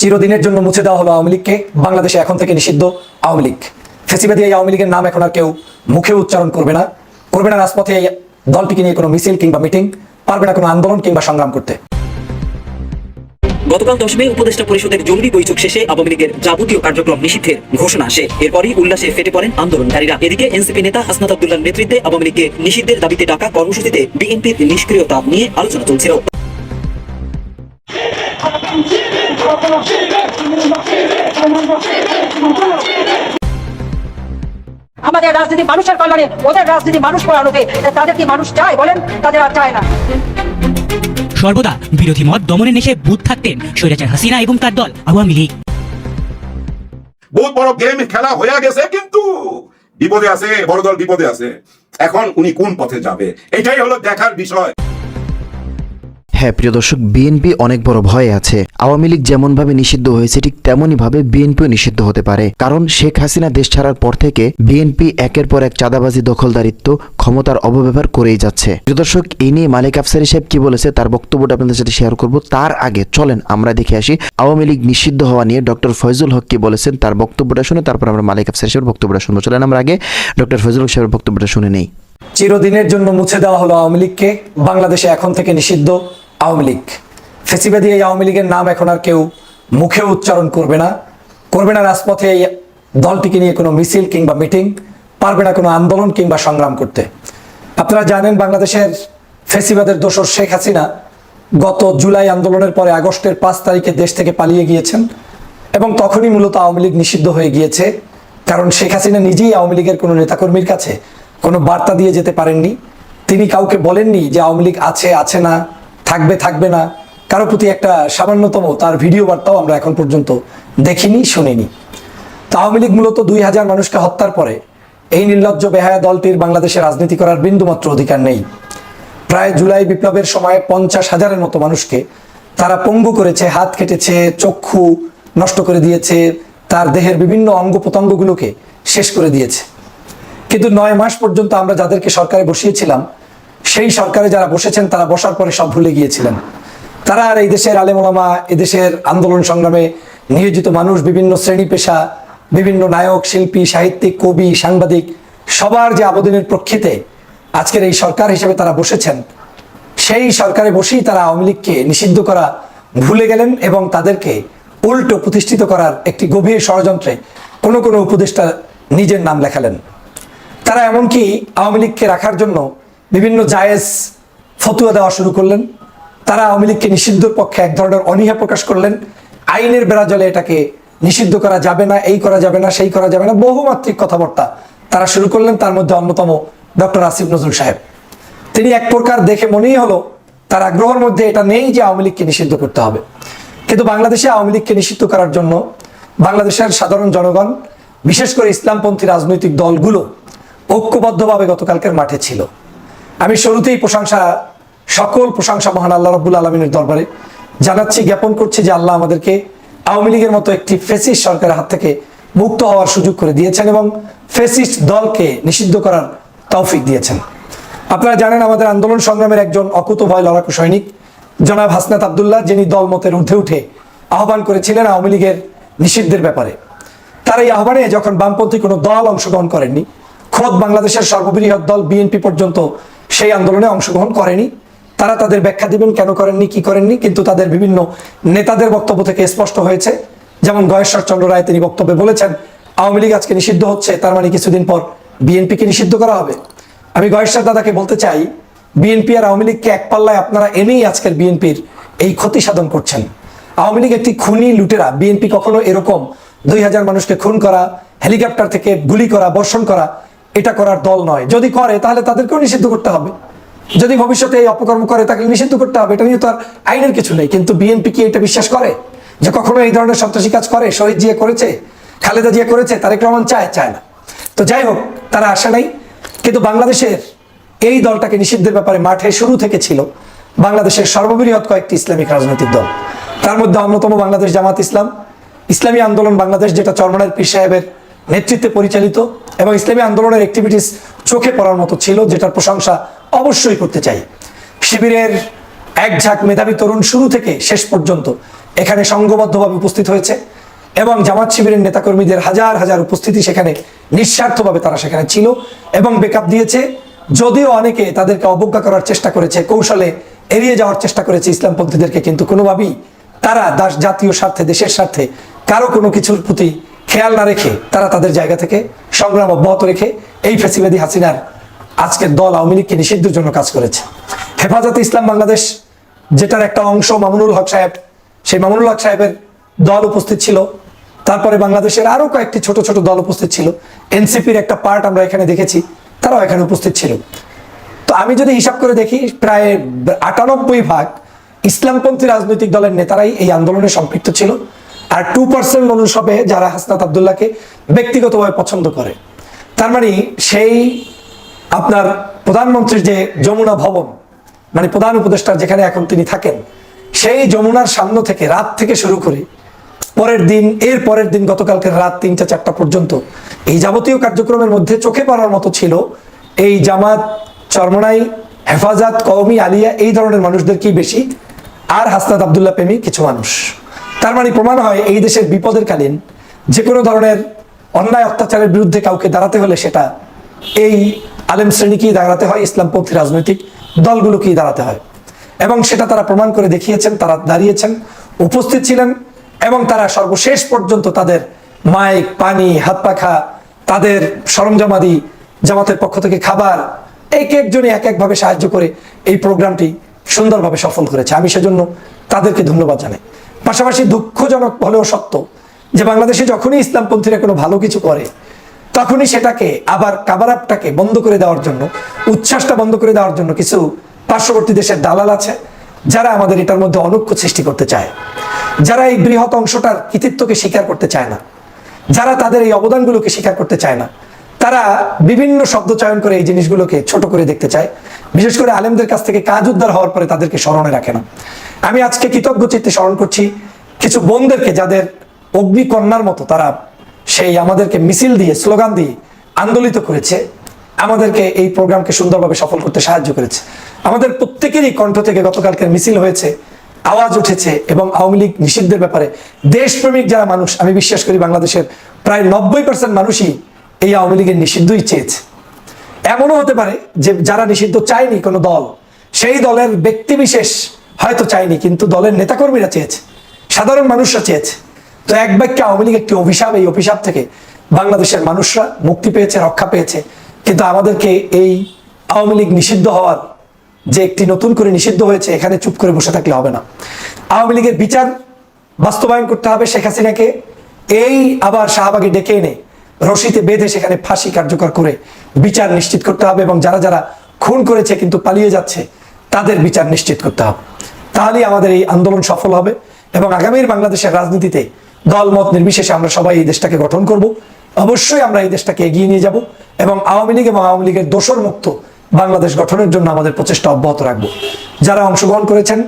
চিরদিনের জন্য মুছে দেওয়া হলো আওয়ামী লীগকে। বাংলাদেশে এখন থেকে নিষিদ্ধ আওয়ামী লীগ। ফেসিবাদী এই আওয়ামী লীগের নাম এখন আর কেউ মুখে উচ্চারণ করবে না। করবে না রাজপথে এই দলটিকে নিয়ে কোনো মিছিল কিংবা মিটিং, পারবে না কোনো আন্দোলন কিংবা সংগ্রাম করতে। গতকাল দশ মে উপদেষ্টা পরিষদের জরুরি বৈঠক শেষে আওয়ামী লীগের যাবতীয় কার্যক্রম নিষিদ্ধের ঘোষণা আসে। এরপরই উল্লাসে ফেটে পড়েন আন্দোলনকারীরা। এদিকে এনসিপি নেতা হাসনাত আব্দুল্লাহর নেতৃত্বে আওয়ামী লীগকে নিষিদ্ধের দাবিতে ডাকা কর্মসূচিতে বিএনপির নিষ্ক্রিয়তা নিয়ে আলোচনা চলছিল। আমাদের রাজনীতি মানুষের কল্যাণে ওদের রাজনীতি মানুষ করে আলোকে তাদের কি মানুষ চায় বলেন? তাদের আর চায় না। সর্বদা বিরোধী মত দমনের নেশে বুধ থাকতেন স্বৈরাচার হাসিনা এবং তার দল আওয়ামী লীগ। বহুত বড় গেম খেলা হয়ে গেছে কিন্তু বিপদে আছে বড় দল বিপদে আছে। এখন উনি কোন পথে যাবে? এটাই হলো দেখার বিষয়। হ্যাঁ প্রিয় দর্শক বিএনপি অনেক বড় ভয়ে আছে। আওয়ামী লীগ যেমনভাবে নিষিদ্ধ হয়েছে, ঠিক তেমনই ভাবে বিএনপিও নিষিদ্ধ হতে পারে। কারণ শেখ হাসিনা দেশ ছাড়ার পর থেকে বিএনপি একের পর এক চাঁদাবাজি, দখলদারিত্ব, ক্ষমতার অপব্যবহার করেই যাচ্ছে। প্রিয় দর্শক, এই নিয়ে মালিক আফসারি সাহেব কি বলেছে তার বক্তব্যটা আপনাদের সাথে শেয়ার করব। তার আগে চলেন আমরা দেখে আসি আওয়ামী লীগ নিষিদ্ধ হওয়া নিয়ে ডক্টর ফয়জুল হক কি বলেছেন তার বক্তব্যটা শুনে তারপর আমরা মালিক আফসারি সাহেবের বক্তব্যটা শুনব। চলেন আমরা আগে ডক্টর ফয়জুল হক সাহেবের বক্তব্যটা শুনে নেই। চিরদিনের জন্য মুছে দেওয়া হলো আওয়ামী লীগকে। বাংলাদেশে এখন থেকে নিষিদ্ধ। আওয়ামী লীগ। ফেসিবাদী এই আওয়ামী লীগের নাম এখন আর কেউ মুখে উচ্চারণ করবে না। করবে না রাজপথে এই দলটিকে নিয়ে কোনো মিছিল কিংবা মিটিং, পারবে না কোনো আন্দোলন কিংবা সংগ্রাম করতে। আপনারা জানেন বাংলাদেশের ফেসিবাদের দোসর শেখ হাসিনা গত জুলাই আন্দোলনের পরে আগস্টের পাঁচ তারিখে দেশ থেকে পালিয়ে গিয়েছেন এবং তখনই মূলত আওয়ামী লীগ নিষিদ্ধ হয়ে গিয়েছে। কারণ শেখ হাসিনা নিজেই আওয়ামী লীগের কোনো নেতাকর্মীর কাছে কোনো বার্তা দিয়ে যেতে পারেননি। তিনি কাউকে বলেননি যে আওয়ামী লীগ আছে আছে না। থাকবে থাকবে না, কারও প্রতি একটা সামান্যতম তার ভিডিও বার্তাও আমরা এখন পর্যন্ত দেখিনি, শুনিনি। আওয়ামী লীগ মূলত দুই হাজার মানুষকে হত্যার পরে এই নির্লজ্জ বেহায়া দলটির বাংলাদেশে রাজনীতি করার বিন্দুমাত্র অধিকার নেই। প্রায় জুলাই বিপ্লবের সময় পঞ্চাশ হাজারের মতো মানুষকে তারা পঙ্গু করেছে, হাত কেটেছে, চক্ষু নষ্ট করে দিয়েছে, তার দেহের বিভিন্ন অঙ্গ প্রত্যঙ্গগুলোকে শেষ করে দিয়েছে। কিন্তু নয় মাস পর্যন্ত আমরা যাদেরকে সরকারে বসিয়েছিলাম সেই সরকারে যারা বসেছেন, তারা বসার পরে সব ভুলে গিয়েছিলেন। তারা আর এই দেশের আলেমোলামা এদেশের আন্দোলন সংগ্রামে নিয়োজিত মানুষ, বিভিন্ন শ্রেণি পেশা, বিভিন্ন নায়ক, শিল্পী, সাহিত্যিক, কবি, সাংবাদিক, সবার যে আবেদনের প্রেক্ষিতে আজকের এই সরকার হিসেবে তারা বসেছেন, সেই সরকারে বসেই তারা আওয়ামী লীগকে নিষিদ্ধ করা ভুলে গেলেন এবং তাদেরকে উল্টো প্রতিষ্ঠিত করার একটি গভীর ষড়যন্ত্রে কোনো কোনো উপদেষ্টা নিজের নাম লেখালেন। তারা এমনকি আওয়ামী লীগকে রাখার জন্য বিভিন্ন জায়েজ ফতুয়া দেওয়া শুরু করলেন। তারা আওয়ামী লীগকে নিষিদ্ধর পক্ষে এক ধরনের অনীহা প্রকাশ করলেন। আইনের বেড়াজলে এটাকে নিষিদ্ধ করা যাবে না, এই করা যাবে না, সেই করা যাবে না। বহুমাত্রিক কথাবার্তা তারা শুরু করলেন, তার মধ্যে অন্যতম ডক্টর আসিফ নজরুল সাহেব। তিনি এক প্রকার দেখে মনেই হলো তার আগ্রহের মধ্যে এটা নেই যে আওয়ামী লীগকে নিষিদ্ধ করতে হবে। কিন্তু বাংলাদেশে আওয়ামী লীগকে নিষিদ্ধ করার জন্য বাংলাদেশের সাধারণ জনগণ, বিশেষ করে ইসলামপন্থী রাজনৈতিক দলগুলো ঐক্যবদ্ধভাবে গতকালকের মাঠে ছিল। আমি শুরুতেই প্রশংসা, সকল প্রশংসা মহান আল্লাহ রব্বুল আলমিনের দরবারে জানাচ্ছি, জ্ঞাপন করছি যে আল্লাহ আমাদেরকে আওয়ামী লীগের মতো একটি ফেসিস্ট সরকারের হাত থেকে মুক্ত হওয়ার সুযোগ করে দিয়েছেন এবং ফেসিস্ট দলকে নিষিদ্ধ করার তৌফিক দিয়েছেন। আপনারা জানেন, আমাদের আন্দোলন সংগ্রামের একজন অকুত ভয় লড়াকু সৈনিক, জনাব হাসনাত আবদুল্লাহ, যিনি দল দলমতের ঊর্ধ্বে উঠে আহ্বান করেছিলেন আওয়ামী লীগের নিষিদ্ধের ব্যাপারে। তার এই আহ্বানে যখন বামপন্থী কোনো দল অংশগ্রহণ করেননি, খোদ বাংলাদেশের সর্ববৃহৎ দল বিএনপি পর্যন্ত সেই আন্দোলনে অংশগ্রহণ করেনি। তারা তাদের ব্যাখ্যা দিবেন, কেন করেননি, কি করেননি, কিন্তু তাদের বিভিন্ন নেতাদের বক্তব্য থেকে স্পষ্ট হয়েছে। যেমন গয়েশ্বর চন্দ্র রায় তিনি বক্তব্যে বলেছেন, আওয়ামী লীগ আজকে নিষিদ্ধ হচ্ছে, তার মানে কিছুদিন পর বিএনপিকে নিষিদ্ধ করা হবে। আমি গয়েশ্বর দাদাকে বলতে চাই, বিএনপি আর আওয়ামী লীগকে এক পাল্লায় আপনারা এনেই আজকের বিএনপির এই ক্ষতি সাধন করছেন। আওয়ামী লীগ একটি খুনি লুটেরা, বিএনপি কখনো এরকম দুই হাজার মানুষকে খুন করা, হেলিকপ্টার থেকে গুলি করা, বর্ষণ করা এটা করার দল নয়। যদি করে, তাহলে তাদেরকেও নিষিদ্ধ করতে হবে। যদি ভবিষ্যতে এই অপকর্ম করে, তাকে নিষিদ্ধ করতে হবে। এটা নিয়ে তো আর আইনের কিছু নেই। কিন্তু বিএনপি কি এটা বিশ্বাস করে? যে কখনো এই ধরনের সন্ত্রাসী কাজ করে? শহীদ জিয়া করেছে? খালেদা জিয়া করেছে? তারেক রহমান চায়? চায় না। তো যাই হোক, তারা আসে নাই। কিন্তু বাংলাদেশের এই দলটাকে নিষিদ্ধের ব্যাপারে মাঠে শুরু থেকে ছিল বাংলাদেশের সর্ববৃহৎ কয়েকটি ইসলামিক রাজনৈতিক দল। তার মধ্যে অন্যতম বাংলাদেশ জামাত ইসলাম। ইসলামী আন্দোলন বাংলাদেশ, যেটা চরমনার পীর সাহেবের নেতৃত্বে পরিচালিত এবং ইসলামী আন্দোলনের অ্যাক্টিভিটিস চোখে পড়ার মতো ছিল, যেটার প্রশংসা অবশ্যই করতে চাই। শিবিরের এক ঝাঁক মেধাবী তরুণ শুরু থেকে শেষ পর্যন্ত এখানে সংঘবদ্ধভাবে উপস্থিত হয়েছে এবং জামাত শিবিরের নেতাকর্মীদের হাজার হাজার উপস্থিতি সেখানে নিঃস্বার্থভাবে তারা সেখানে ছিল এবং বেকআপ দিয়েছে। যদিও অনেকে তাদেরকে অবজ্ঞা করার চেষ্টা করেছে, কৌশলে এড়িয়ে যাওয়ার চেষ্টা করেছে ইসলামপন্থীদেরকে কিন্তু কোনোভাবেই তারা দাস জাতীয় স্বার্থে, দেশের স্বার্থে কারও কোনো কিছুর প্রতি খেয়াল না রেখে তারা তাদের জায়গা থেকে সংগ্রাম অব্যাহত রেখে এই ফেসিবাদী হাসিনার আজকের দল আওয়ামী লীগকে নিষিদ্ধের জন্য কাজ করেছে। হেফাজতে ইসলাম বাংলাদেশ, যেটার একটা অংশ মামুনুল হক সাহেব, সেই মামুনুল হক সাহেবের দল উপস্থিত ছিল। তারপরে বাংলাদেশের আরও কয়েকটি ছোট ছোট দল উপস্থিত ছিল। এনসিপির একটা পার্ট আমরা এখানে দেখেছি, তারাও এখানে উপস্থিত ছিল। তো আমি যদি হিসাব করে দেখি, প্রায় আটানব্বই ভাগ ইসলামপন্থী রাজনৈতিক দলের নেতারাই এই আন্দোলনে সম্পৃক্ত ছিল। আর টু পার্সেন্ট মানুষ হবে যারা হাসনাত আবদুল্লাহকে ব্যক্তিগতভাবে পছন্দ করে, তার মানে সেই আপনার প্রধানমন্ত্রীর যে যমুনা ভবন মানে প্রধান উপদেষ্টা যেখানে এখন তিনি থাকেন, সেই যমুনার সামনে থেকে রাত থেকে শুরু করে পরের দিন, এর পরের দিন গতকালকে রাত তিনটা চারটা পর্যন্ত এই যাবতীয় কার্যক্রমের মধ্যে চোখে পড়ার মতো ছিল এই জামাত চরমনাই, হেফাজত, কওমি, আলিয়া এই ধরনের মানুষদেরকেই বেশি, আর হাসনাত আবদুল্লাহ প্রেমী কিছু মানুষ। তার মানে প্রমাণ হয় এই দেশের বিপদের কালীন যে কোনো ধরনের অন্যায় অত্যাচারের বিরুদ্ধে কাউকে দাঁড়াতে হলে সেটা এই আলেম শ্রেণীকেই দাঁড়াতে হয়, ইসলামপন্থী রাজনৈতিক দলগুলোকেই দাঁড়াতে হয়। এবং সেটা তারা প্রমাণ করে দেখিয়েছেন, তারা দাঁড়িয়েছেন, উপস্থিত ছিলেন এবং তারা সর্বশেষ পর্যন্ত তাদের মাইক, পানি, হাত পাখা, তাদের সরঞ্জামাদি, জামাতের পক্ষ থেকে খাবার, এক একজনে এক একভাবে সাহায্য করে এই প্রোগ্রামটি সুন্দরভাবে সফল করেছে। আমি সেজন্য তাদেরকে ধন্যবাদ জানাই। পাশাপাশি দুঃখজনক হলেও সত্য যে বাংলাদেশে যখনই ইসলামপন্থীরা কোনো ভালো কিছু করে, তখনই সেটাকে আবার কাবার আপটাকে বন্ধ করে দেওয়ার জন্য, উচ্ছ্বাসটা বন্ধ করে দেওয়ার জন্য কিছু পার্শ্ববর্তী দেশের দালাল আছে, যারা আমাদের এটার মধ্যে অনৈক্য সৃষ্টি করতে চায়। যারা এই বৃহৎ অংশটার কৃতিত্বকে স্বীকার করতে চায় না। যারা তাদের এই অবদানগুলোকে স্বীকার করতে চায় না। তারা বিভিন্ন শব্দ চয়ন করে এই জিনিসগুলোকে ছোট করে দেখতে চায়। বিশেষ করে আলেমদের কাছ থেকে কাজ উদ্ধার হওয়ার পরে তাদেরকে স্মরণে রাখে না। আমি আজকে কৃতজ্ঞ চিত্তে স্মরণ করছি, কিছু বোনদেরকে যাদের অগ্নিকন্যার মতো তারা সেই আমাদেরকে মিছিল দিয়ে, স্লোগান দিয়ে আন্দোলিত করেছে। আমাদেরকে এই প্রোগ্রামকে সুন্দরভাবে সফল করতে সাহায্য করেছে। আমাদের প্রত্যেকেরই কণ্ঠ থেকে গতকালকের মিছিল হয়েছে, আওয়াজ উঠেছে এবং আওয়ামী লীগ নিষিদ্ধের ব্যাপারে দেশপ্রেমিক যারা মানুষ, আমি বিশ্বাস করি বাংলাদেশের প্রায় নব্বই পার্সেন্ট মানুষই এই আওয়ামী লীগের নিষিদ্ধই চেয়েছে। এমনও হতে পারে যে যারা নিষিদ্ধ চায়নি কোনো দল, সেই দলের ব্যক্তি বিশেষ হয়তো চায়নি, কিন্তু দলের নেতাকর্মীরা চেয়েছে, সাধারণ মানুষরা চেয়েছে। তো এক বাক্যে আওয়ামী লীগ একটি অভিশাপ, এই অভিশাপ থেকে বাংলাদেশের মানুষরা মুক্তি পেয়েছে, রক্ষা পেয়েছে। কিন্তু আমাদেরকে এই আওয়ামী লীগ নিষিদ্ধ হওয়ার যে একটি নতুন করে নিষিদ্ধ হয়েছে, এখানে চুপ করে বসে থাকলে হবে না। আওয়ামী লীগের বিচার বাস্তবায়ন করতে হবে শেখ হাসিনাকে। এই আবার শাহবাগে ডেকে এনে রশিতে বেঁধে সেখানে ফাঁসি কার্যকর করে বিচার নিশ্চিত করতে হবে এবং যারা যারা খুন করেছে কিন্তু পালিয়ে যাচ্ছে, তাদের বিচার নিশ্চিত করতে হবে। তাহলেই আমাদের এই আন্দোলন সফল হবে এবং আগামীর বাংলাদেশের রাজনীতিতে দলমত নির্বিশেষে আমরা সবাই এই দেশটাকে গঠন করব। অবশ্যই আমরা এই দেশটাকে এগিয়ে নিয়ে যাব এবং আওয়ামী লীগ এবং আওয়ামী লীগের দোষর মুক্ত বাংলাদেশ গঠনের জন্য আমাদের প্রচেষ্টা অব্যাহত রাখব। যারা অংশগ্রহণ করেছেন,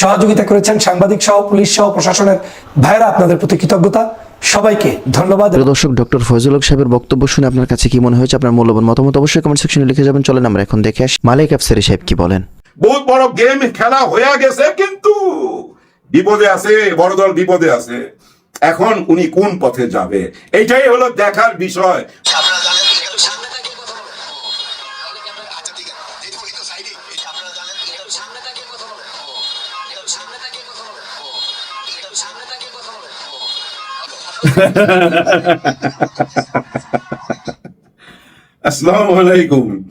সহযোগিতা করেছেন, সাংবাদিক সহ, পুলিশ সহ, প্রশাসনের ভাইরা আপনাদের প্রতি কৃতজ্ঞতা। সবাইকে ধন্যবাদ। দর্শক ডক্টর ফয়জুল হক সাহেবের বক্তব্য শুনে আপনার কাছে কি মনে হয়েছে? আপনার মূল্যবান মতামত অবশ্যই কমেন্ট সেকশনে লিখে যাবেন। চলেন আমরা এখন দেখে আসি। মালিক আফসারি সাহেব কি বলেন? বহুত বড় গেম খেলা হয়ে গেছে কিন্তু বিপদে আছে বড় দল বিপদে আছে। এখন উনি কোন পথে যাবে? এইটাই হলো দেখার বিষয়। আসসালামু আলাইকুম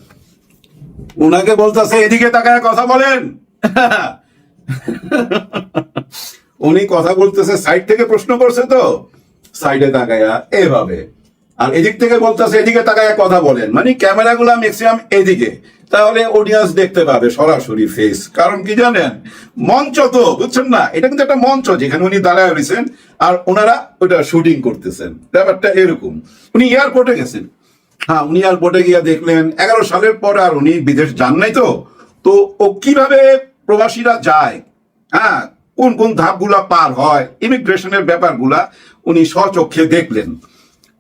উনাকে বলতেছে, এদিকে তাকায় কথা বলেন। উনি কথা বলতেছে, সাইড থেকে প্রশ্ন করছে তো। সাইডে তাকায়া, এভাবে। আর এদিক থেকে বলতেছে, এদিকে তাকায়া কথা বলেন। মানে ক্যামেরাগুলো ম্যাক্সিমাম এদিকে। তাহলে অডিয়েন্স দেখতে পাবে সরাসরি ফেস কারণ কি জানেন? মঞ্চ তো, বুঝছেন না? এটা কিন্তু একটা মঞ্চ যেখানে উনি দাঁড়ায় রয়েছেন আর ওনারা ওইটা শুটিং করতেছেন। ব্যাপারটা এরকম। উনি এয়ারপোর্টে গেছেন। হ্যাঁ উনি এয়ারপোর্টে গিয়ে দেখলেন, এগারো সালের পর আর উনি বিদেশ যান নাই তো। তো ও কীভাবে প্রবাসীরা যায়? হ্যাঁ কোন কোন ধাপগুলা পার হয়? ইমিগ্রেশনের ব্যাপারগুলা উনি স্বচক্ষে দেখলেন।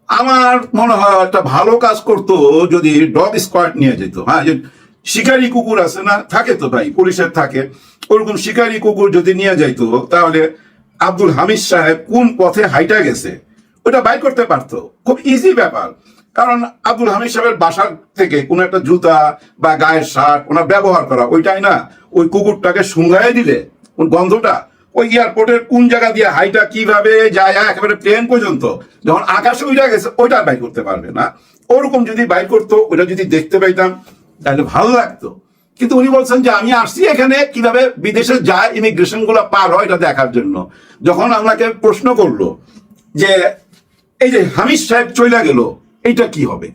আমার মনে হয় একটা ভালো কাজ করতো যদি ডগ স্কোয়াড নিয়ে যেত। হ্যাঁ শিকারি কুকুর আছে না, থাকে তো ভাই, পুলিশের থাকে। ওরকম শিকারি কুকুর যদি নিয়ে যাইতো, তাহলে আব্দুল হামিদ সাহেব কোন পথে হাইটা গেছে? ওটা বাইর করতে পারতো। খুব ইজি ব্যাপার। কারণ আব্দুল হামিদ সাহেবের বাসার থেকে কোন একটা জুতা বা গায়ের শার্ট ওনার ব্যবহার করা, ওইটাই না। ওই কুকুরটাকে শুঙ্গায় দিলে কোন গন্ধটা, ওই এয়ারপোর্টের কোন জায়গা দিয়ে হাইটা কীভাবে যায়, একেবারে প্লেন পর্যন্ত, যখন আকাশে উইটা গেছে, ওইটা বাই করতে পারবে না। ওরকম যদি বাই করতো, ওইটা যদি দেখতে পাইতাম তাহলে ভালো লাগতো। কিন্তু উনি বলছেন যে, আমি আসছি এখানে কীভাবে বিদেশে যায় ইমিগ্রেশনগুলো পার হয় এটা দেখার জন্য। যখন আমাকে প্রশ্ন করল যে, এই যে হামিদ সাহেব চইলা গেল, এইটা কি হবে?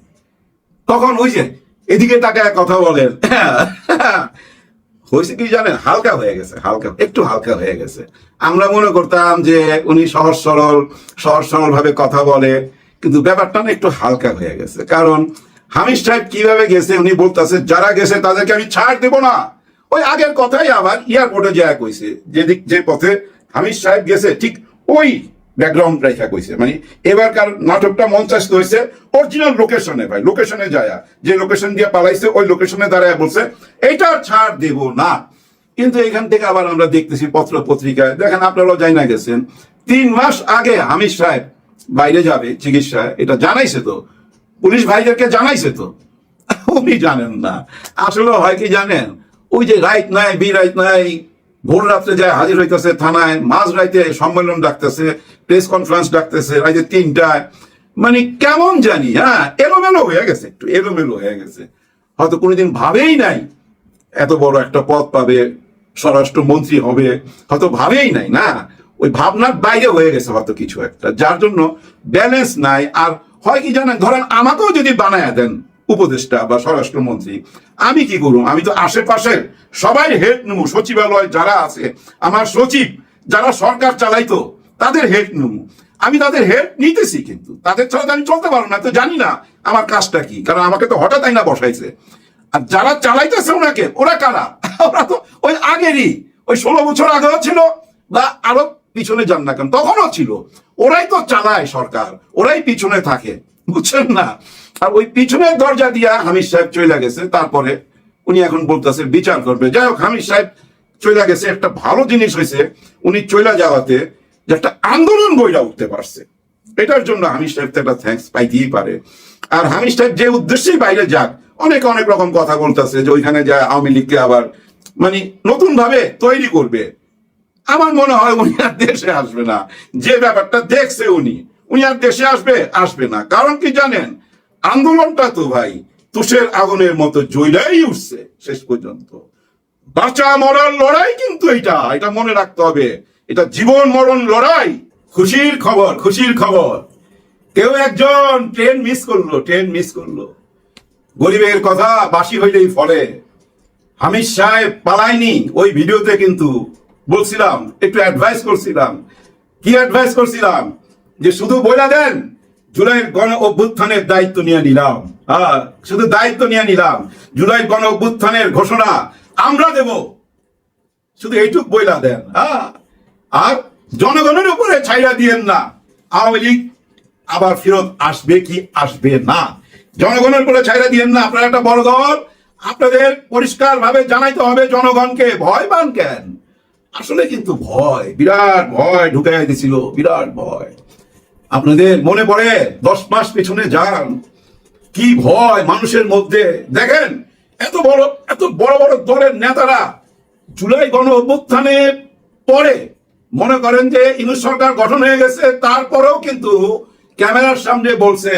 তখন ওই যে, এদিকে তাকায় কথা বলেন হয়েছে কি জানেন? হালকা হয়ে গেছে, হালকা, একটু হালকা হয়ে গেছে। আমরা মনে করতাম যে, উনি সহজ সরল সহজ সরল ভাবে কথা বলে, কিন্তু ব্যাপারটা না একটু হালকা হয়ে গেছে। কারণ হামিদ সাহেব কীভাবে গেছে, উনি বলতেছে, যারা গেছে তাদেরকে আমি ছাড় দেব না। ওই আগের কথাই আবার এয়ারপোর্টে যায় কইছে যেদিক যে পথে হামিদ সাহেব গেছে, ঠিক ওই ব্যাকগ্রাউন্ড রেখা কইছে। মানে এবারকার নাটকটা মঞ্চায়িত হয়েছে অরিজিনাল লোকেশনে ভাই লোকেশনে যায়। যে লোকেশন দিয়ে পালাইছে, ওই লোকেশনে দাঁড়ায় বলছে এটা ছাড় দেব না। কিন্তু এখান থেকে আবার আমরা দেখতেছি পত্র পত্রিকায় দেখেন আপনারাও যাই না গেছেন। তিন মাস আগে হামিদ সাহেব বাইরে যাবে চিকিৎসায়, এটা জানাইছে তো। পুলিশ ভাইদেরকে জানাইছে তো। উনি জানেন না। আসলে হয় কি জানেন? ওই যে রাইট নাই বি রাইট নাই, ভোর রাত্রে যায় হাজির হইতেছে থানায়, মাঝ রাইতে সম্মেলন ডাকতেছে, প্রেস কনফারেন্স ডাকতেছে, রাইতে তিনটায়। মানে কেমন জানি হ্যাঁ এলোমেলো হয়ে গেছে, একটু এলোমেলো হয়ে গেছে। হয়তো কোনোদিন ভাবেই নাই, এত বড় একটা পদ পাবে, স্বরাষ্ট্রমন্ত্রী হবে, হয়তো ভাবেই নাই, না? ওই ভাবনার বাইরে হয়ে গেছে হয়তো কিছু একটা। যার জন্য ব্যালেন্স নাই, আর হয় কি জানেন? ধরেন আমাকেও যদি বানায় দেন উপদেষ্টা বা স্বরাষ্ট্রমন্ত্রী, আমি কি করব আমি তো আশেপাশে সবাই হেড নেব সচিবালয় যারা আছে, আমার সচিব যারা সরকার চালাইতো, তাদের হেড নেব আমি তাদের হেড নিতেছি কিন্তু। তাদের ছাড়া আমি চলতে পারব না, তো জানি না আমার কাজটা কি, কারণ আমাকে তো হঠাৎ না বসাইছে। আর যারা চালাইতেছে ওনাকে, ওরা কারা? ওরা তো ওই আগেরই, ওই ষোলো বছর আগেও ছিল বা আরও পিছনে যান না কেন? তখনও ছিল। ওরাই তো চালায় সরকার। ওরাই পিছনে থাকে। বুঝছেন না? আর ওই পিছনের দরজা দিয়া হামিদ সাহেব চলে গেছে। তারপরে উনি এখন বলতেছে, বিচার করবে। যাই হোক, হামিদ সাহেব চলে গেছে। একটা ভালো জিনিস হয়েছে উনি চলে যাওয়াতে যে একটা আন্দোলন বইরা উঠতে পারছে। এটার জন্য হামিদ সাহেব তো একটা থ্যাঙ্কস পাইতেই পারে। আর হামিদ সাহেব যে উদ্দেশ্যেই বাইরে যাক, অনেক অনেক রকম কথা বলতেছে যে ওইখানে যায় আওয়ামী লীগকে আবার মানে নতুন ভাবে তৈরি করবে। আমার মনে হয় উনি আর দেশে আসবে না। যে ব্যাপারটা দেখছে উনি উনি আর দেশে আসবে? আসবে না। কারণ কি জানেন? আন্দোলনটা তো ভাই, তুষের আগুনের মতো জ্বলাই উঠছে শেষ পর্যন্ত। বাঁচা, মরার লড়াই কিন্তু এটা এটা মনে রাখতে হবে। এটা জীবন, মরণ, লড়াই। খুশির খবর খুশির খবর। কেউ একজন ট্রেন মিস করল, ট্রেন মিস করল। গরিবের কথা বাসি হইলেই ফলে। হামিদ সাহেব পালায়নি, ওই ভিডিওতে কিন্তু বলছিলাম, একটু অ্যাডভাইস করছিলাম। কি অ্যাডভাইস করছিলাম? যে শুধু বইলা দেন, জুলাই গণ অভ্যুত্থানের দায়িত্ব নিয়ে নিলাম। হ্যাঁ শুধু দায়িত্ব নিয়ে নিলাম। জুলাই গণ অভ্যুত্থানের ঘোষণা আমরা দেব। শুধু এইটুক বইলা দেন হ্যাঁ। আর জনগণের উপরে ছাইরা দিয়েন না। আওয়ামী লীগ আবার ফেরত আসবে কি আসবে না? জনগণের উপরে ছাইরা দিয়েন না, আপনারা একটা বড় দল। আপনাদের পরিষ্কার ভাবে জানাইতে হবে জনগণকে, ভয় পান কেন? আসলে কিন্তু ভয়, বিরাট ভয় ঢুকাই দিছিল বিরাট ভয়। আপনাদের মনে পড়ে? দশ মাস পেছনে যান। কি ভয় মানুষের মধ্যে। দেখেন, এত বড় এত বড় বড় দলের নেতারা জুলাই গণ অভ্যুত্থানের পরে মনে করেন যে ইউনুস সরকার গঠন হয়ে গেছে, তারপরেও কিন্তু ক্যামেরার সামনে বলছে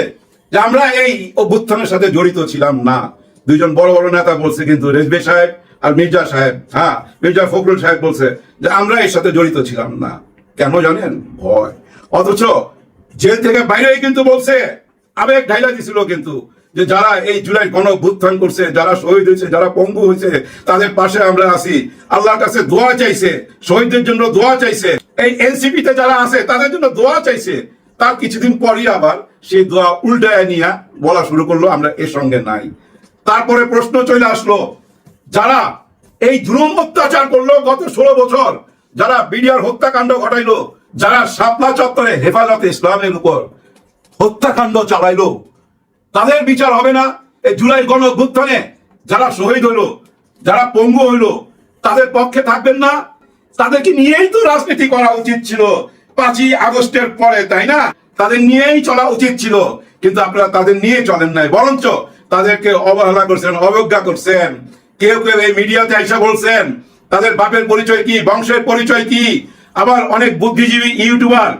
যে আমরা এই অভ্যুত্থানের সাথে জড়িত ছিলাম না। দুইজন বড় বড় নেতা বলছে কিন্তু রেজবে সাহেব আর মির্জা সাহেব হ্যাঁ মির্জা ফখরুল সাহেব বলছে যে আমরা এর সাথে জড়িত ছিলাম না। কেন জানেন? ভয়। অথচ জেল থেকে বাইরেই কিন্তু বলছে, আবেগ ঢাইলা দিছিল কিন্তু যে যারা এই জুলাই গণ অভ্যুত্থান করছে, যারা শহীদ হয়েছে, যারা পঙ্গু হয়েছে, তাদের পাশে আমরা আছি। আল্লাহর কাছে দোয়া চাইছে, শহীদদের জন্য দোয়া চাইছে। এই এনসিপি তে যারা আছে, তাদের জন্য দোয়া চাইছে। তার কিছুদিন পরই আবার সেই দোয়া উল্টায় নিয়ে বলা শুরু করল, আমরা এর সঙ্গে নাই। তারপরে প্রশ্ন চলে আসলো যারা এই জুলুম অত্যাচার করল গত ষোলো বছর, যারা বিডিআর হত্যাকাণ্ড ঘটাইলো, যারা শাপলা চত্বরে হেফাজতে ইসলামের উপর হত্যাকাণ্ড চালাইলো, তাদের বিচার হবে না। এই জুলাই গণ যারা শহীদ হইল, যারা পঙ্গু হইল, তাদের পক্ষে থাকবেন না। তাদেরকে নিয়েই তো রাজনীতি করা উচিত ছিল পাঁচই আগস্টের পরে, তাই না? তাদের নিয়েই চলা উচিত ছিল, কিন্তু আপনারা তাদের নিয়ে চলেন নাই, বরঞ্চ তাদেরকে অবহেলা করছেন, অবজ্ঞা করছেন। কেউ কেউ এই মিডিয়াতে এসে বলছেন, তাদের বাপের পরিচয় কি, বংশের পরিচয় কি? আবার অনেক বুদ্ধিজীবী ইউটিউবার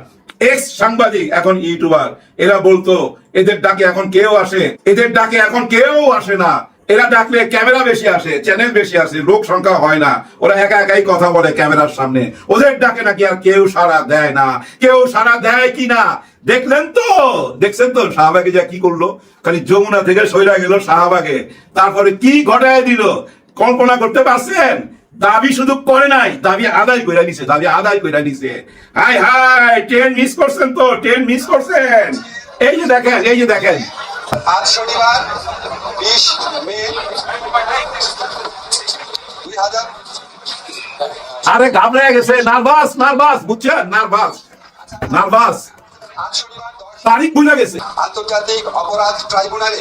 এক্স সাংবাদিক এখন ইউটিউবার, এরা বলতো, এদের ডাকে এখন কেউ আসে, এদের ডাকে এখন কেউ আসে না। এরা ডাকলে ক্যামেরা বেশি আসে চ্যানেল বেশি আসে, লোক সংখ্যা হয় না। ওরা একা একাই কথা বলে ক্যামেরার সামনে। ওদের ডাকে নাকি আর কেউ সাড়া দেয় না। কেউ সাড়া দেয় কি না? দেখলেন তো? দেখছেন তো? শাহবাগে যা কি করল? খালি যমুনা থেকে সইরা গেল শাহবাগে। তারপরে কি ঘটায় দিল? কল্পনা করতে পারছেন? দাবি শুধু করে নাই, দাবি আদায় করে নিছে, দাবি আদায় করে নিছে। হাই হাই ট্রেন মিস করছেন তো? ট্রেন মিস করছেন? এই যে দেখেন, এই যে দেখেন। আজ শনিবার বিশ মে দুই হাজার আরে ঘাবড়ে গেছে নার্ভাস নার্ভাস বুঝছেন? Nervous nervous. তারিখ ভুলে গেছে। আন্তর্জাতিক অপরাধ ট্রাইব্যুনালে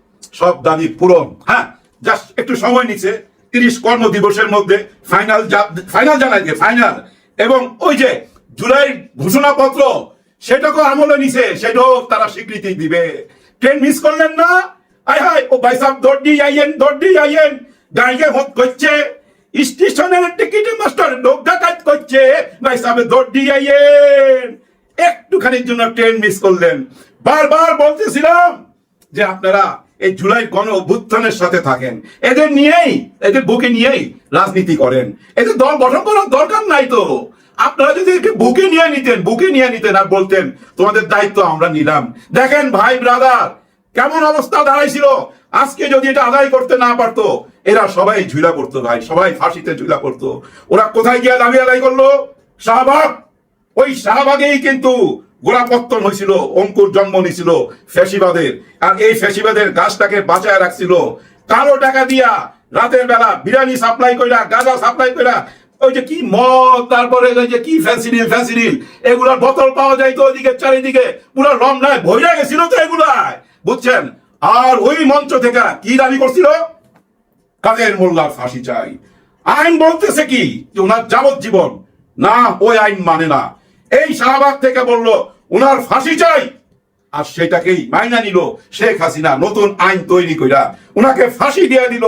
সব দাবি পূরণ। হ্যাঁ জাস্ট একটু সময় নিচ্ছে। তিরিশ কর্ম দিবসের মধ্যে ফাইনাল ফাইনাল জানাইছে ফাইনাল এবং ওই যে জুলাই ঘোষণাপত্র, সেটাকেও আমলে নিছে, সেটাও তারা স্বীকৃতি দিবে। ট্রেন মিস করলেন না? আয় হায় ও ভাই সাহেব দৌড় দিয়ে আইয়েন দৌড় দিয়ে আইয়েন। গাড়িকে হোক করছে। স্টেশনের টিকিট মাস্টার লোক ডাকাত করছে। ভাই সাহেব দৌড় দিয়ে আইয়েন। একটুখানির জন্য ট্রেন মিস করলেন। বারবার বলতেছিলাম যে আপনারা এই জুলাই গণ অভ্যুত্থানের সাথে থাকেন। এদের নিয়েই, এদের বুকে নিয়েই রাজনীতি করেন। এদের দল গঠন করার দরকার নাই তো। আপনারা যদি একে বুকে নিয়ে নিতেন, বুকে নিয়ে নিতেন আর বলতেন, তোমাদের দায়িত্ব আমরা নিলাম। দেখেন ভাই ব্রাদার, কেমন অবস্থা দাঁড়াইছিল। আজকে যদি এটা আদায় করতে না পারতো, এরা সবাই ঝুলা পড়তো ভাই, সবাই ফাঁসিতে ঝুলা পড়তো। ওরা কোথায় গিয়ে দাবি আদায় করল? শাহবাগ। ওই শাহবাগেই কিন্তু গোড়াপত্তন হয়েছিল, অঙ্কুর জন্ম নিছিল ফ্যাসিবাদের আর এই ফ্যাসিবাদের গাছটাকে বাঁচায় রাখছিল। কালো টাকা দিয়া রাতের বেলা বিরিয়ানি সাপ্লাই কইরা, গাঁজা সাপ্লাই কইরা, ওই যে কি মদ, তারপরে ওই যে কি ফ্যান্সিডিল ফ্যান্সিডিল এগুলার বোতল পাওয়া যায় তো ওইদিকে চারিদিকে, পুরো রমনায় ভইরা গেছিল তো এগুলায়। বুঝছেন? আর ওই মঞ্চ থেকে কি দাবি করছিল? কাদের মোল্লার ফাঁসি চাই। আইন বলতেছে কি, যে ওনার যাবজ্জীবন। না, ওই আইন মানে না। এই শাহবাগ থেকে বলল ওনার ফাঁসি চাই। আর সেটাকেই মাইনা নিল শেখ হাসিনা নতুন আইন তৈরি কইরা। ওনাকে ফাঁসি দিয়ে দিল।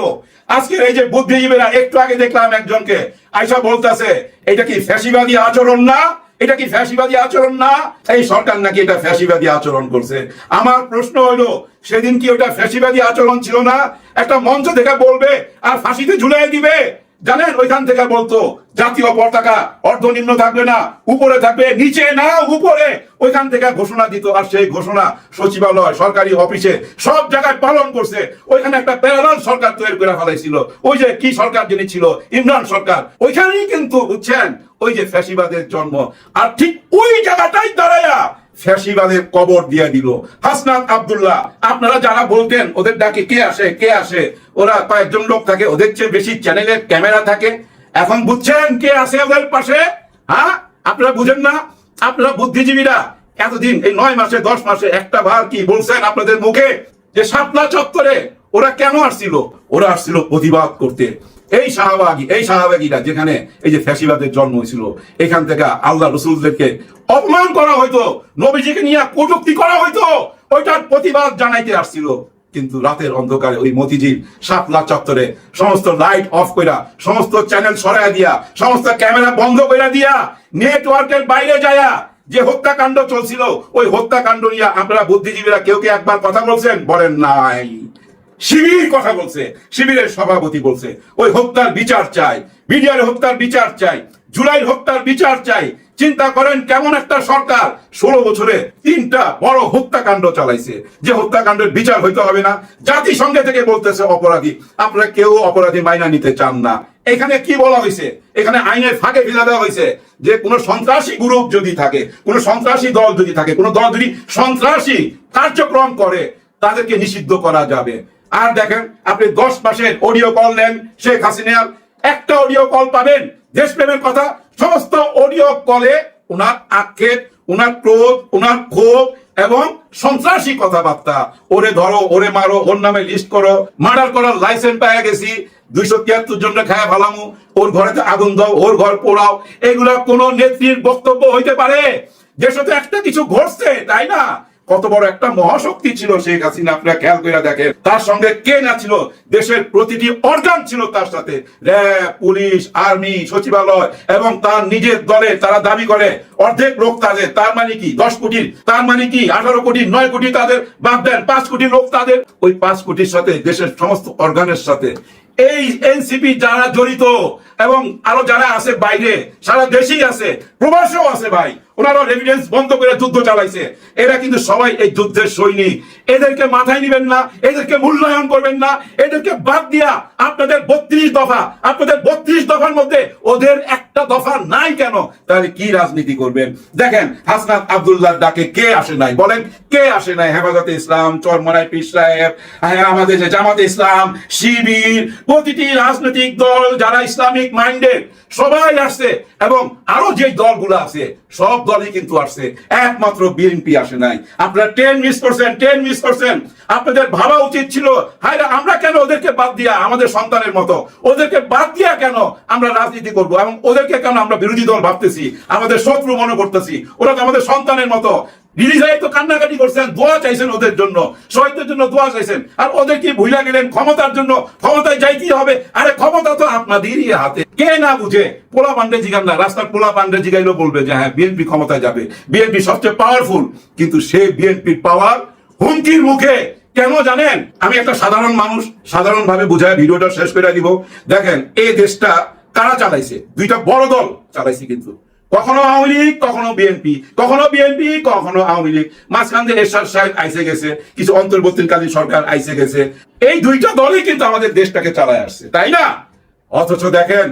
আজকের এই যে বুদ্ধিজীবীরা, একটু আগে দেখলাম একজনকে, আইসা বলতেছে, এটা কি ফ্যাসিবাদী আচরণ না? এটা কি ফ্যাসিবাদী আচরণ না? এই সরকার নাকি এটা ফ্যাসিবাদী আচরণ করছে। আমার প্রশ্ন হলো সেদিন কি ওটা ফ্যাসিবাদী আচরণ ছিল না? একটা মঞ্চ থেকে বলবে, আর ফাঁসিতে ঝুলাই দিবে? জানেন ওইখান থেকে বলতো, জাতীয় পতাকা, অর্ধনিম্ন থাকবে না, উপরে থাকবে, নিচে না, উপরে। ওইখান থেকে ঘোষণা দিত, আর সেই ঘোষণা সচিবালয়, সরকারি অফিসে সব জায়গায় পালন করছে। ওইখানে একটা প্যারালাল সরকার তৈরি করে ফেলাইছিল। ওই যে কি সরকার যিনি ছিল? ইমরান সরকার। ওইখানেই কিন্তু, বুঝছেন? ওই যে ফ্যাসিবাদের জন্ম। আর ঠিক ওই জায়গাটাই দাঁড়ায়া ফ্যাসিবাদের কবর দিয়ে দিল। হাসনাত আব্দুল্লাহ, আপনারা যারা বলতেন ওদের ডাকে কে আসে কে আসে? ওরা কয়েকজন লোক থাকে, ওদের চেয়ে বেশি চ্যানেলের ক্যামেরা থাকে। এখন বুঝছেন কে আছে ওদের পাশে? হ্যাঁ? আপনারা বুঝেন না? আপনারা বুদ্ধিজীবীরা, এতদিন, এই নয় মাসে, দশ মাসে একটা ভার কি বলছেন আপনাদের মুখে? যে শাপলা চত্বরে ওরা কেন আসছিল? ওরা আসছিল প্রতিবাদ করতে। এই শাহবাগী, এই শাহবাগীরা যেখানে এই যে ফ্যাসিবাদের জন্ম হয়েছিল, এখান থেকে আল্লাহ রসুলদেরকে অপমান করা হয়তো, নবীজিকে নিয়ে কটুক্তি করা হয়তো, ওইটার প্রতিবাদ জানাইতে আসছিল। কিন্তু রাতের অন্ধকারে ওই মতিঝিল শাপলা চত্বরে সমস্ত লাইট অফ কইরা, সমস্ত চ্যানেল সরাইয়া দিয়া, সমস্ত ক্যামেরা বন্ধ কইরা দিয়া নেটওয়ার্কের বাইরে যায়া যে হত্যাকাণ্ড চলছিল, ওই হত্যাকাণ্ড নিয়ে আপনারা বুদ্ধিজীবীরা কেউ কে একবার কথা বলছেন? বলেন নাই। শিবির কথা বলছে, শিবিরের সভাপতি বলছে, ওই হত্যার বিচার চাই বিডিআর হত্যার বিচার চাই, জুলাইয়ের হত্যার বিচার চাই, চিন্তা করেন কেমন একটা সরকার। ষোলো বছরে তিনটা বড় হত্যাকাণ্ড চালাইছে, যে হত্যাকাণ্ডের বিচার হইতে হবে না। জাতিসংঘে থেকে বলতেছে অপরাধী, আপনারা কেউ অপরাধী মাইনা নিতে চান না। এখানে কি বলা হয়েছে এখানে আইনের ফাঁকে ফেলা দেওয়া হয়েছে যে কোনো সন্ত্রাসী গ্রুপ যদি থাকে, কোনো সন্ত্রাসী দল যদি থাকে, কোনো দল যদি সন্ত্রাসী কার্যক্রম করে, তাদেরকে নিষিদ্ধ করা যাবে। আর দেখেন, আপনি দশ মাসের অডিও কল নেন, শেখ হাসিনার একটা অডিও কল পাবেন। দেশপ্রেমের কথা, সমস্ত অডিও কলে ওনার আক্ষেপ ওনার ক্রোধ ওনার ক্ষোভ এবং সন্ত্রাসী কথাবার্তা। ওরে ধরো, ওরে মারো, ওর নামে লিস্ট করো মার্ডার করার লাইসেন্স পাওয়া গেছি, দুইশো তিয়াত্তর জনকে খায়া ভালামু ওর ঘরেতে আগুন দাও, ওর ঘর পোড়াও। এগুলা কোন নেত্রীর বক্তব্য হইতে পারে। যে সাথে একটা কিছু ঘটছে, তাই না? কত বড় একটা মহাশক্তি ছিল শেখ হাসিনা, আপনারা খেয়াল করে দেখেন। তার সঙ্গে কে না ছিল? দেশের প্রতিটি অর্গান ছিল তার সাথে। র্যাব, পুলিশ, আর্মি, সচিবালয় এবং তার নিজের দলে তারা দাবি করে, অর্ধেক লোক তাদের, তার মানে কি? দশ কোটির তার মানে কি? আঠারো কোটি, নয় কোটি তাদের বাদ দেন, পাঁচ কোটি লোক তাদের। ওই পাঁচ কোটির সাথে দেশের সমস্ত অর্গানের সাথে। এই এনসিপি যারা জড়িত এবং আরও যারা আছে বাইরে, সারা দেশেই আছে, প্রবাসেও আছে ভাই। ওনারা বন্ধ করে যুদ্ধ চালাইছে। এরা কিন্তু সবাই এই যুদ্ধের সৈনিক। এদেরকে মাথায় নিবেন না এদেরকে মূল্যায়ন করবেন না এদেরকে বাদ দিয়া আপনাদের বত্রিশ দফা আপনাদের বত্রিশ দফার মধ্যে ওদের একটা দফা নাই কেন? তাহলে কি রাজনীতি করবেন? দেখেন হাসনাত আব্দুল্লাহ ডাকে কে আসে নাই? বলেন কে আসে নাই? হেফাজতে ইসলাম চরমরাই পীর সাহেব হ্যাঁ, আমাদের যে জামাতে ইসলাম শিবির প্রতিটি রাজনৈতিক দল যারা ইসলামিক মাইন্ডেড সবাই আসছে এবং আরও যে দলগুলো আছে সব দলই কিন্তু আসছে। একমাত্র বিএনপি আসে নাই। আপনারা টেন মিস করছেন টেন মিস করছেন। আপনাদের ভাবা উচিত ছিল হায় আমরা কেন ওদেরকে বাদ দিয়া আমাদের সন্তানের মতো? ওদেরকে বাদ দিয়া কেন আমরা রাজনীতি করব? এবং ওদেরকে কেন আমরা বিরোধী দল ভাবতেছি? আমাদের শত্রু মনে করতেছি। ওরা তো আমাদের সন্তানের মতো। তো কান্নাকাটি করছেন, দোয়া চাইছেন ওদের জন্য। শহীদদের জন্য দোয়া চাইছেন। আর ওদের কি ভুলে গেলেন? ক্ষমতার জন্য ক্ষমতায় যাইতেই হবে। আরে ক্ষমতা তো আপনাদেরই হাতে। কে না বুঝে? পোলা পান্ডে জিগান না, রাস্তার পোলা পান্ডে জিগাইলেও বলবে যে হ্যাঁ বিএনপি ক্ষমতায় যাবে। বিএনপি সবচেয়ে পাওয়ারফুল কিন্তু সেই বিএনপির পাওয়ার হুমকির মুখে। কেন জানেন? আমি একটা সাধারণ মানুষ সাধারণ ভাবে বুঝায়, ভিডিওটা শেষ করে দিব। দেখেন, এই দেশটা কারা চালাইছে? দুইটা বড় দল চালাইছে কিন্তু। কখনো আওয়ামী লীগ, কখনো বিএনপি কখনো বিএনপি কখনো আওয়ামী লীগ। মাঝখান দিয়ে এরশাদ সাহেব আইসে গেছে, কিছু অন্তর্বর্তীকালীন সরকার আইসে গেছে। এই দুইটা দলই কিন্তু আমাদের দেশটাকে চালায় আসছে, তাই না? অথচ দেখেন,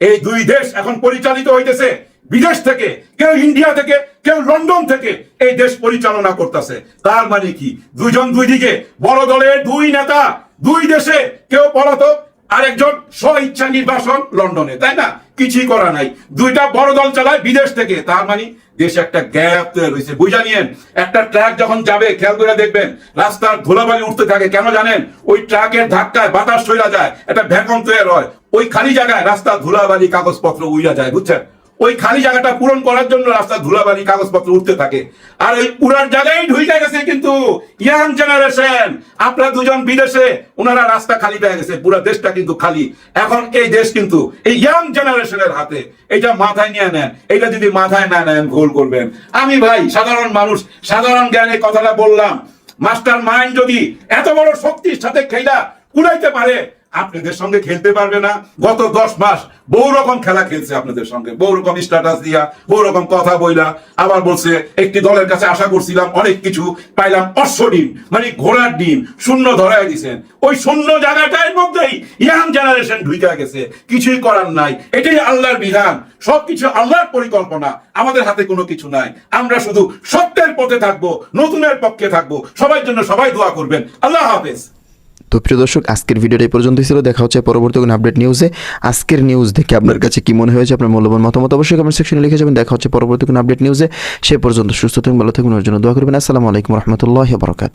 এই দুই দেশ এখন পরিচালিত হইতেছে। বিদেশ থেকে, কেউ ইন্ডিয়া থেকে, কেউ লন্ডন থেকে এই দেশ পরিচালনা করতেছে। তার মানে কি? দুইজন দুই দিকে, বড় দলের দুই নেতা, দুই দেশে কেউ পলাতক আরেকজন স্ব ইচ্ছা নির্বাসন লন্ডনে, তাই না? কিছুই করা নাই। দুইটা বড় দল চালায় বিদেশ থেকে। তার মানে দেশে একটা গ্যাপ তৈরি হয়েছে। বুঝা নিয়েন, একটা ট্রাক যখন যাবে, খেয়াল করে দেখবেন, রাস্তার ধুলাবালি উঠতে থাকে। কেন জানেন? ওই ট্রাকের ধাক্কায় বাতাস সইরা যায়, একটা ভ্যাকম তৈরি হয়। ওই খালি জায়গায় রাস্তা ধুলাবালি কাগজপত্র উইরা যায়, বুঝছেন? ওই খালি জায়গাটা পূরণ করার জন্য রাস্তা ধুলাবালি, কাগজপত্র উঠতে থাকে। আর ওই পুরার জায়গায় ঢুকে গেছে কিন্তু ইয়াং জেনারেশন, আপনারা দুজন বিদেশে ওনারা রাস্তা খালি পেয়ে গেছে, পুরো দেশটা কিন্তু খালি। এখন এই দেশ কিন্তু এই ইয়াং জেনারেশনের হাতে, এটা মাথায় নিয়ে নেন, এটা যদি মাথায় না নেন, ভুল করবেন। আমি ভাই, সাধারণ মানুষ, সাধারণ জ্ঞানে কথাটা বললাম, মাস্টার মাইন্ড যদি এত বড় শক্তির সাথে খেলা কুলাইতে পারে আপনাদের সঙ্গে খেলতে পারবে না। গত দশ মাস বহু রকম খেলা খেলছে আপনাদের সঙ্গে। বহু রকম স্ট্যাটাস দিয়া, বহু রকম কথা বইলা, আবার বলছে, একটি দলের কাছে আশা করছিলাম অনেক কিছু, পাইলাম অশ্ব ডিম মানে ঘোড়ার ডিম, শূন্য ধরাই দিছেন। ওই শূন্য জায়গাটার মধ্যেই ইয়াং জেনারেশন ঢুইকা গেছে। কিছুই করার নাই। এটাই আল্লাহর বিধান। সবকিছু আল্লাহর পরিকল্পনা। আমাদের হাতে কোনো কিছু নাই। আমরা শুধু সত্যের পথে থাকব, নতুনের পক্ষে থাকব। সবার জন্য সবাই দোয়া করবেন। আল্লাহ হাফেজ। তো প্রিয় দর্শক, আজকের ভিডিওটা এই পর্যন্তই ছিল। দেখা হচ্ছে পরবর্তী কোনো আপডেট নিউজে আজকের নিউজ দেখে আপনার কাছে কি মনে হয়েছে, আপনার মূল্যবান মতামত অবশ্যই কমেন্ট সেকশনে লিখে যাবেন। দেখা হচ্ছে পরবর্তী কোনো আপডেট নিউজে সে পর্যন্ত সুস্থ থাকুন, ভালো থাকুন, ওর জন্য দোয়া করবেন। আসসালামু আলাইকুম রহমতুল্লাহ বরকাত